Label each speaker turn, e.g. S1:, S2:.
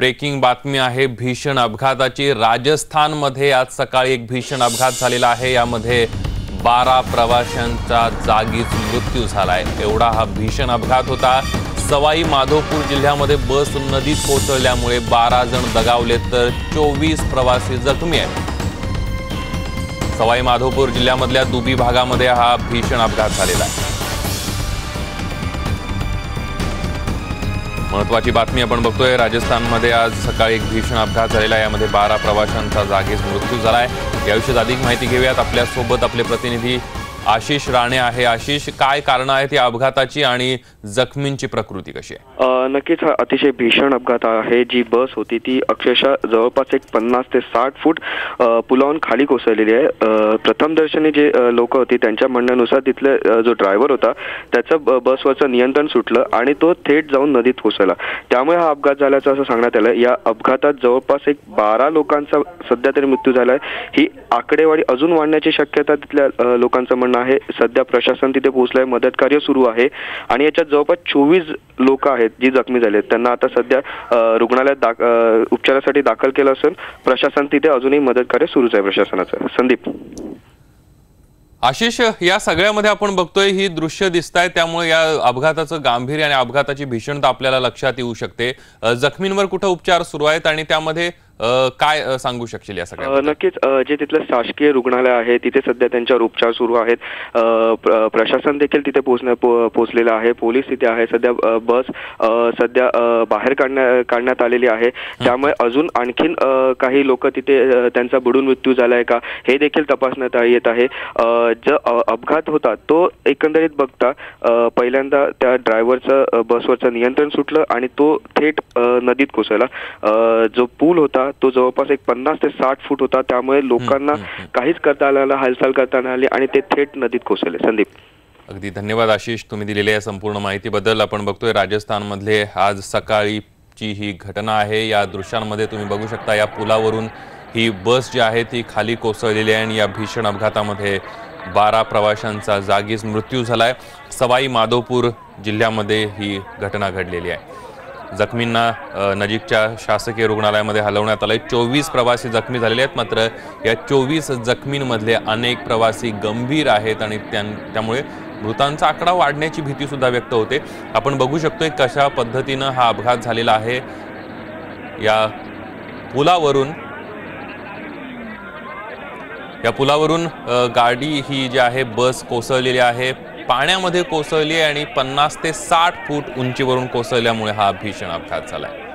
S1: Breaking बातमी आहे भीषण अपघाताची. राजस्थानमध्ये आज सकाळी एक भीषण अपघात झालेला आहे. यामध्ये बारा प्रवाशांचा जागीच मृत्यू झालाय. एवढा हा भीषण अपघात होता. सवाई माधोपूर जिल्ह्यामध्ये बस नदीत कोसळल्यामुळे बारा जण दगावले तर चोवीस प्रवासी जखमी आहेत. सवाई माधोपूर जिल्ह्यामधल्या दुबी भागामध्ये हा भीषण अपघात झालेला आहे. महत्वाची बातमी आपण बघतोय. राजस्थानमध्ये आज सकाळी एक भीषण अपघात झालेला यामध्ये बारा प्रवाशांचा जागीच मृत्यू झाला आहे याविषयी अधिक माहिती घेऊयात. आपल्यासोबत आपले प्रतिनिधी आशिष राणे आहे. आशिष काय कारण आहेत या अपघाताची आणि जखमींची प्रकृती कशी आहे?
S2: नक्कीच हा अतिशय भीषण अपघात आहे. जी बस होती ती अक्षरशः जवळपास एक पन्नास ते साठ फूट पुलावून खाली कोसळलेली आहे. प्रथमदर्शनी प्रथम दर्शनी जे लोक होती त्यांच्या म्हणण्यानुसार तिथले जो ड्रायव्हर होता त्याचं बसवरचं नियंत्रण सुटलं आणि तो थेट जाऊन नदीत कोसळला. त्यामुळे हा अपघात झाल्याचं असं सांगण्यात आलं. या अपघातात जवळपास एक बारा लोकांचा सध्या तरी मृत्यू झाला आहे ही आकडेवारी अजून वाढण्याची शक्यता तिथल्या लोकांचं म्हणणं आहे. सध्या प्रशासन तिथे पोहोचलंय. मदत कार्य सुरू आहे. आणि याच्यात जवळपास चोवीस लोक आहेत जी जखमी झाले आहेत. त्यांना आता सध्या रुग्णालयात दाख उपचारासाठी दाखल केलं असून प्रशासन तिथे अजूनही मदत कार्य सुरूच आहे प्रशासनाचं. संदीप.
S1: आशिष या सगळ्यामध्ये आपण बघतोय ही दृश्य दिसत आहे त्यामुळे या अपघाताचं गांभीर्य आणि अपघाताची भीषणता आपल्याला लक्षात येऊ शकते. जखमींवर कुठं उपचार सुरू आहेत आणि त्यामध्ये काय सांगू शकशील या सगळ्या
S2: नक्कीच. जे तिथलं शासकीय रुग्णालय आहे तिथे सध्या त्यांच्यावर उपचार सुरू आहेत. प्रशासन देखील तिथे पोहोचण्या पोहोचलेलं आहे. पोलीस तिथे आहे. सध्या बस सध्या बाहेर काढण्या काढण्यात आलेली आहे. त्यामुळे अजून आणखीन काही लोक तिथे त्यांचा बुडून मृत्यू झालाय का हे देखील तपासण्यात येत आहे. जो अपघात होता तो एकंदरीत बघता पहिल्यांदा त्या ड्रायव्हरचं बसवरचं नियंत्रण सुटलं आणि तो थेट नदीत कोसळला. जो पूल होता तो जवळपास एक पन्नास ते साठ फूट होता. त्यामुळे लोकांना. काहीच करता आलं हालचाल करता नाही आली आणि ते थेट नदीत कोसळले. संदीप.
S1: अगदी धन्यवाद आशिष तुम्ही दिलेल्या या संपूर्ण माहितीबद्दल. आपण बघतोय राजस्थानमधले आज सकाळीची ही घटना आहे. या दृश्यांमध्ये तुम्ही बघू शकता या पुलावरून ही बस जी आहे ती खाली कोसळलेली आहे आणि या भीषण अपघातामध्ये बारा प्रवाशांचा जागीच मृत्यू झालाय. सवाई माधोपूर जिल्ह्यामध्ये ही घटना घडलेली आहे. जखमींना नजीकच्या शासकीय रुग्णालयामध्ये हलवण्यात आलंय. चोवीस प्रवासी जखमी झालेले आहेत मात्र या चोवीस जखमींमधले अनेक प्रवासी गंभीर आहेत आणि त्यां त्यामुळे मृतांचा आकडा वाढण्याची भीतीसुद्धा व्यक्त होते. आपण बघू शकतोय कशा पद्धतीनं हा अपघात झालेला आहे. या पुलावरून या पुलावरून गाडी ही जी आहे बस कोसळलेली आहे. पाण्यामध्ये कोसळली आहे आणि पन्नास ते साठ फूट उंचीवरून कोसळल्यामुळे हा भीषण अपघात झालाय.